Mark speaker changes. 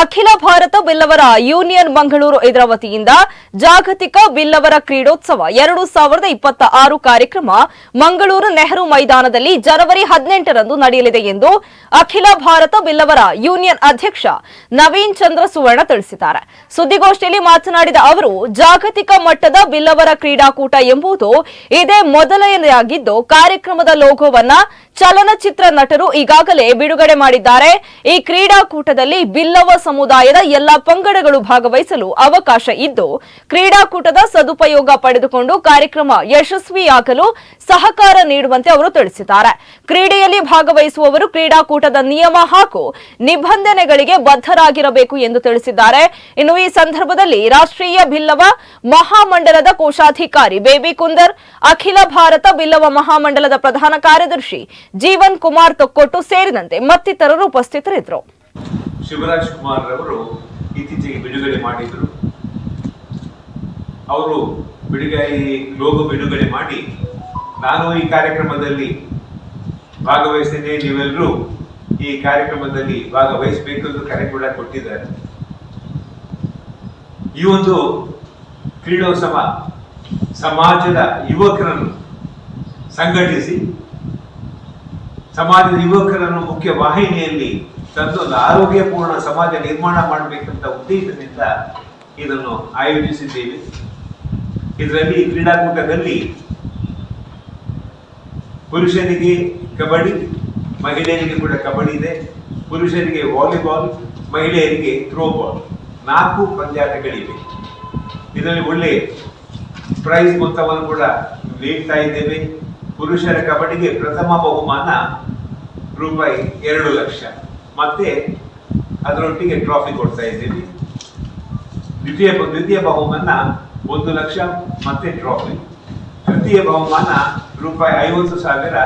Speaker 1: ಅಖಿಲ ಭಾರತ ಬಿಲ್ಲವರ ಯೂನಿಯನ್ ಮಂಗಳೂರು ಇದರ ಜಾಗತಿಕ ಬಿಲ್ಲವರ ಕ್ರೀಡೋತ್ಸವ ಎರಡು ಸಾವಿರದ ಇಪ್ಪತ್ತ ಆರು ಕಾರ್ಯಕ್ರಮ ಮಂಗಳೂರು ನೆಹರು ಮೈದಾನದಲ್ಲಿ ಜನವರಿ ಹದಿನೆಂಟರಂದು ನಡೆಯಲಿದೆ ಎಂದು ಅಖಿಲ ಭಾರತ ಬಿಲ್ಲವರ ಯೂನಿಯನ್ ಅಧ್ಯಕ್ಷ ನವೀನ್ ಚಂದ್ರ ಸುವರ್ಣ ತಿಳಿಸಿದ್ದಾರೆ. ಸುದ್ದಿಗೋಷ್ಠಿಯಲ್ಲಿ ಮಾತನಾಡಿದ ಅವರು, ಜಾಗತಿಕ ಮಟ್ಟದ ಬಿಲ್ಲವರ ಕ್ರೀಡಾಕೂಟ ಎಂಬುದು ಇದೇ ಮೊದಲನೆಯಾಗಿದ್ದು ಕಾರ್ಯಕ್ರಮದ ಲೋಗೋವನ್ನ ಚಲನಚಿತ್ರ ನಟರು ಈಗಾಗಲೇ ಬಿಡುಗಡೆ ಮಾಡಿದ್ದಾರೆ. ಈ ಕ್ರೀಡಾಕೂಟದಲ್ಲಿ ಬಿಲ್ಲವ ಸಮುದಾಯದ ಎಲ್ಲ ಪಂಗಡಗಳು ಭಾಗವಹಿಸಲು ಅವಕಾಶ ಇದ್ದು, ಕ್ರೀಡಾಕೂಟದ ಸದುಪಯೋಗ ಪಡೆದುಕೊಂಡು ಕಾರ್ಯಕ್ರಮ ಯಶಸ್ವಿಯಾಗಲು ಸಹಕಾರ ನೀಡುವಂತೆ ಅವರು ತಿಳಿಸಿದ್ದಾರೆ. ಕ್ರೀಡೆಯಲ್ಲಿ ಭಾಗವಹಿಸುವವರು ಕ್ರೀಡಾಕೂಟದ ನಿಯಮ ಹಾಗೂ ನಿಬಂಧನೆಗಳಿಗೆ ಬದ್ಧರಾಗಿರಬೇಕು ಎಂದು ತಿಳಿಸಿದ್ದಾರೆ. ಇನ್ನು ಈ ಸಂದರ್ಭದಲ್ಲಿ ರಾಷ್ಟ್ರೀಯ ಬಿಲ್ಲವ ಮಹಾಮಂಡಲದ ಕೋಶಾಧಿಕಾರಿ ಬೇಬಿ ಕುಂದರ್, ಅಖಿಲ ಭಾರತ ಬಿಲ್ಲವ ಮಹಾಮಂಡಲದ ಪ್ರಧಾನ ಕಾರ್ಯದರ್ಶಿ ಜೀವನ್ ಕುಮಾರ್ ತೊಕ್ಕೊಟ್ಟು ಸೇರಿದಂತೆ ಮತ್ತಿತರರು ಉಪಸ್ಥಿತರಿದ್ದರು.
Speaker 2: ಶಿವರಾಜ್ ಕುಮಾರ್ ಅವರು ಇತ್ತೀಚೆಗೆ ಬಿಡುಗಡೆ ಮಾಡಿದರು. ಅವರು ಬಿಡುಗಡೆ ಲೋಗೋ ಬಿಡುಗಡೆ ಮಾಡಿ ನಾನು ಈ ಕಾರ್ಯಕ್ರಮದಲ್ಲಿ ಭಾಗವಹಿಸ್ತೇನೆ ನೀವೆಲ್ಲರೂ ಈ ಕಾರ್ಯಕ್ರಮದಲ್ಲಿ ಭಾಗವಹಿಸಬೇಕು ಎಂದು ಕರೆ ಕೂಡ ಕೊಟ್ಟಿದ್ದಾರೆ. ಈ ಒಂದು ಕ್ರೀಡೋತ್ಸವ ಸಮಾಜದ ಯುವಕರನ್ನು ಸಂಘಟಿಸಿ, ಸಮಾಜದ ಯುವಕರನ್ನು ಮುಖ್ಯ ವಾಹಿನಿಯಲ್ಲಿ ತಂದು ಒಂದು ಆರೋಗ್ಯಪೂರ್ಣ ಸಮಾಜ ನಿರ್ಮಾಣ ಮಾಡಬೇಕಂತ ಉದ್ದೇಶದಿಂದ ಇದನ್ನು ಆಯೋಜಿಸಿದ್ದೇವೆ. ಇದರಲ್ಲಿ ಕ್ರೀಡಾಕೂಟದಲ್ಲಿ ಪುರುಷರಿಗೆ ಕಬಡ್ಡಿ, ಮಹಿಳೆಯರಿಗೆ ಕೂಡ ಕಬಡ್ಡಿ ಇದೆ. ಪುರುಷರಿಗೆ ವಾಲಿಬಾಲ್, ಮಹಿಳೆಯರಿಗೆ ಥ್ರೋಬಾಲ್ ನಾಲ್ಕು ಪಂದ್ಯಾಟಗಳಿವೆ. ಇದರಲ್ಲಿ ಒಳ್ಳೆ ಪ್ರೈಸ್ ಮೊತ್ತವನ್ನು ಕೂಡ ನೀಡ್ತಾ ಇದ್ದೇವೆ. ಪುರುಷರ ಕಬಡ್ಡಿಗೆ ಪ್ರಥಮ ಬಹುಮಾನ ರೂಪಾಯಿ ಎರಡು ಲಕ್ಷ. ಮತ್ತೆ ಅದರೊಟ್ಟಿಗೆ ಟ್ರಾಫಿ ಕೊಡ್ತಾ ಇದ್ದೀವಿ. ದ್ವಿತೀಯ ದ್ವಿತೀಯ ಬಹುಮಾನ ಒಂದು ಲಕ್ಷ, ಮತ್ತೆ ಟ್ರಾಫಿ. ತೃತೀಯ ಬಹುಮಾನ ರೂಪಾಯಿ ಐವತ್ತು ಸಾವಿರ